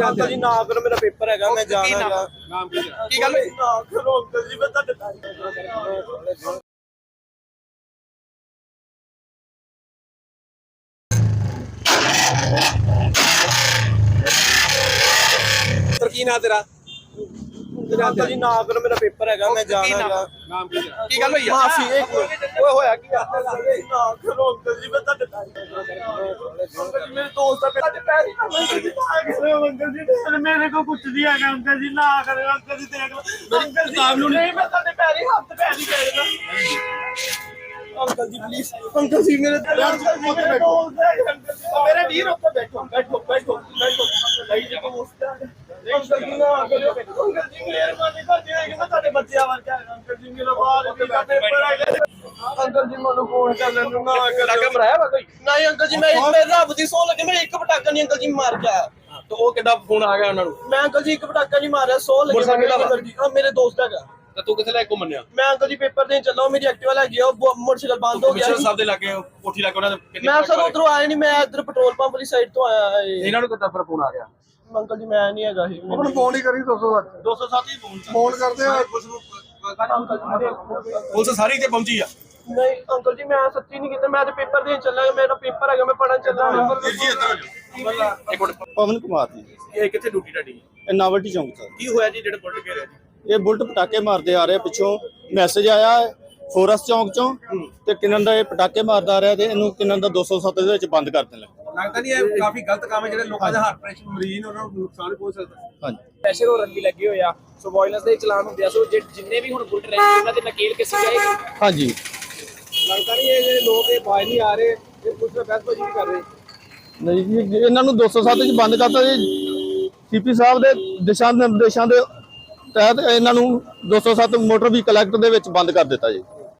Uncle ਜੀ ਨਾ ਕਰੋ ਮੇਰਾ ਪੇਪਰ ਹੈਗਾ ਮੈਂ ਜਾਣਾ ਹੈਗਾ। ਨਾਮ ਕੀ ਹੈ? ਕੀ ਗੱਲ ਨਾ ਕਰੋ ਅੰਕਲ ਜੀ ਮੈਂ ਤੁਹਾਡੇ ਨਾਲ ਸਰ ਕੀ ਨਾਂ ਤੇਰਾ? ਅੰਕਲ ਜੀ ਨਾ ਕਰੋ ਮੇਰਾ ਪੇਪਰ ਹੈਗਾ ਮੈਂ ਜਾਣਾ ਹੈਗਾ। ਨਾਮ ਕੀ ਹੈ? ਕੀ ਗੱਲ ਹੋਈ ਆ? ਮਾਫੀ। ਓਏ ਹੋਇਆ ਕੀ ਆ? ਨਾ ਕਰੋ ਅੰਕਲ ਜੀ ਮੈਂ ਤੁਹਾਡੇ ਅੰਕਲ ਜੀ ਮੇਰੇ ਦੋਸਤ ਦਾ ਤੁਹਾਡੇ ਪੈਰ ਹੀ ਅੰਕਲ ਜੀ ਨਾ ਕਰੋ ਅੰਕਲ ਜੀ ਮੇਰੇ ਕੋ ਕੁਝ ਨਹੀਂ ਹੈਗਾ ਅੰਕਲ ਜੀ ਨਾ ਕਰੋ ਅੰਕਲ ਜੀ ਦੇਖ ਲਓ। ਅੰਕਲ ਜੀ ਕਿਤਾਬ ਨੂੰ ਨਹੀਂ ਮੈਂ ਤੁਹਾਡੇ ਪੈਰ ਹੀ ਹੱਥ ਪੈਰ ਹੀ ਫੇਰਨਾ uncle ji please uncle ji ਮੇਰੇ ਦੋਸਤ ਅੰਕਲ ਜੀ। ਮੇਰੇ ਵੀਰ ਬੈਠੋ ਬੈਠੋ ਬੈਠੋ ਬੈਠੋ। ਭਾਈ ਜੀ ਦੋਸਤ ਹੈ ਅੰਕਲ ਜੀ ਨਾ ਕਰੋ ਅੰਕਲ ਜੀ ਮਿਹਰਬਾਨੀ ਕਰਦੇ ਕਿ ਮੈਂ ਤੁਹਾਡੇ ਬੱਚਿਆਂ ਵਰਗਾ ਹੈਗਾ। ਅੰਕਲ ਜੀ ਮੇਰਾ ਬਾਹਰ ਵੀ ਦਾ ਪੇਪਰ ਹੈਗਾ ਅੰਕਲ ਜੀ ਮੈਨੂੰ ਫੋਨ ਕਰ ਲੈਣ ਨੂੰ ਨਾ ਪਟਾਕਾ ਮਰਾਇਆ ਵਾ ਕੋਈ? ਨਹੀਂ ਅੰਕਲ ਜੀ ਮੈਂ ਮੈਂ ਰੱਬ ਦੀ ਸੌ ਲੱਗੇ ਮੈਂ ਇੱਕ ਪਟਾਕਾ ਨਹੀਂ ਅੰਕਲ ਜੀ ਮਾਰ ਤੇ ਉਹ ਕਿੱਦਾਂ ਫੋਨ ਆ ਗਿਆ ਉਹਨਾਂ ਨੂੰ? ਮੈਂ ਅੰਕਲ ਜੀ ਇੱਕ ਪਟਾਕਾ ਨਹੀਂ ਮਾਰਿਆ ਸੌ ਲੱਗੇ ਮੇਰੇ ਦੋਸਤ ਹੈਗਾ। ਤੇ ਤੂੰ ਕਿੱਥੇ ਲੈ ਕੇ ਘੁੰਮਣਿਆ ਮੈਂ ਅੰਕਲ ਜੀ ਪੇਪਰ ਦੇਣ ਚੱਲਾ ਉਹ ਮੇਰੀ ਐਕਟਿਵਾ ਲੈ ਗਿਆ ਉਹ ਮੋਟਰਸਾਈਕਲ ਬੰਦ ਹੋ ਗਿਆ ਕਮਿਸ਼ਨਰ। ਸਾਹਿਬ ਦੇ ਲਾਗੇ ਕੋਠੀ ਲਾਗੇ ਉਹਨਾਂ ਦੇ ਕਿੰਨੇ ਮੈਂ ਸਰ ਉਧਰੋਂ ਆਇਆ ਨਹੀਂ ਮੈਂ ਇੱਧਰ ਪੈਟਰੋਲ ਪੰਪ ਵਾਲੀ ਸਾਈਡ ਤੋਂ ਆਇਆ ਏ। ਇਹਨਾਂ ਨੂੰ ਕਿੱਦਾਂ ਫਿਰ ਫੋਨ ਆ ਗਿਆ? ਅੰਕਲ ਜੀ ਮੈਂ ਨਹੀਂ ਹੈਗਾ ਸੀ ਹੁਣ ਫੋਨ ਹੀ ਕਰੀ 207 207 ਹੀ ਫੋਨ ਫੋਨ ਕਰਦੇ ਆ। ਪੁਲਿਸ ਸਾਰੀ ਤੇ ਪਹੁੰਚੀ ਆ। ਨਹੀਂ ਅੰਕਲ ਜੀ ਮੈਂ ਸੱਚੀ ਨਹੀਂ ਕੀਤਾ। ਮੈਂ ਤੇ ਪੇਪਰ ਦੇਣ ਚੱਲਾ ਮੇਰਾ ਪੇਪਰ ਹੈਗਾ ਮੈਂ ਪੜਨ ਚੱਲਾ ਇੱਕ ਮਿੰਟ। ਪਵਨ ਕੁਮਾਰ ਜੀ। ਇਹ ਕਿੱਥੇ ਡਿਊਟੀ ਤੁਹਾਡੀ? ਇਹ ਨਾਵਲਟੀ ਚੌਂਕ ਤੋਂ ਕੀ ਹੋਇਆ ਜੀ ਜਿਹੜੇ ਜੀ? ਇਹ ਬੁਲਟ ਪਟਾਕੇ ਮਾਰਦੇ ਆ ਰਹੇ ਪਿੱਛੋਂ। ਮੈਸੇਜ ਆਇਆ ਹੈ ਫੋਰਸ ਚੌਂਕ ਚੋਂ ਤੇ ਕਿੰਨਨ ਦਾ ਇਹ ਪਟਾਕੇ ਮਾਰਦਾ ਆ ਰਿਹਾ ਤੇ ਇਹਨੂੰ ਕਿੰਨਨ ਦਾ 207 ਦੇ ਵਿੱਚ ਬੰਦ ਕਰ ਦੇਣਾ। ਲੱਗਦਾ ਨਹੀਂ ਇਹ ਕਾਫੀ ਗਲਤ ਕੰਮ ਹੈ ਜਿਹੜੇ ਲੋਕਾਂ ਦੇ ਹਾਰਟ ਪ੍ਰੈਸ਼ਰ ਮਰੀਜ਼ ਨੇ ਉਹਨਾਂ ਨੂੰ ਨੁਕਸਾਨ ਪਹੁੰਚ ਸਕਦਾ। ਹਾਂਜੀ। ਪ੍ਰੈਸ਼ਰ ਹੋਰ ਅੱਗੇ ਲੱਗੇ ਹੋਏ ਆ। ਸੋ ਵਾਇਲੈਂਸ ਦੇ ਚਲਾਨ ਹੁੰਦੇ ਆ ਸੋ ਜਿੰਨੇ ਵੀ ਹੁਣ ਬੁਲਟ ਰਹਿ ਉਹਨਾਂ ਤੇ ਨਕੇਲ ਕਿਸੇ ਜਾਏਗੀ ਹਾਂਜੀ। ਲੱਗਦਾ ਨਹੀਂ ਇਹ ਜਿਹੜੇ ਲੋਕ ਇਹ ਬਾਹਰ ਨਹੀਂ ਆ ਰਹੇ ਇਹ ਕੁਝ ਨਾ ਬਹਿਸ ਨਹੀਂ ਕਰ ਰਹੇ? ਨਹੀਂ ਜੀ ਇਹਨਾਂ ਨੂੰ 207 ਵਿੱਚ ਬੰਦ ਕਰਤਾ ਜੀ। ਸੀਪੀ ਸਾਹਿਬ ਦੇ ਦਿਸ਼ਾ ਨਿਰਦੇਸ਼ਾਂ ਦੇ ਤਹਿਤ ਇਹਨਾਂ ਨੂੰ 207 ਮੋਟਰ ਵੀ ਕਲੈਕਟ ਦੇ ਵਿੱਚ ਬੰਦ ਕਰ ਦਿੱਤਾ ਜੀ।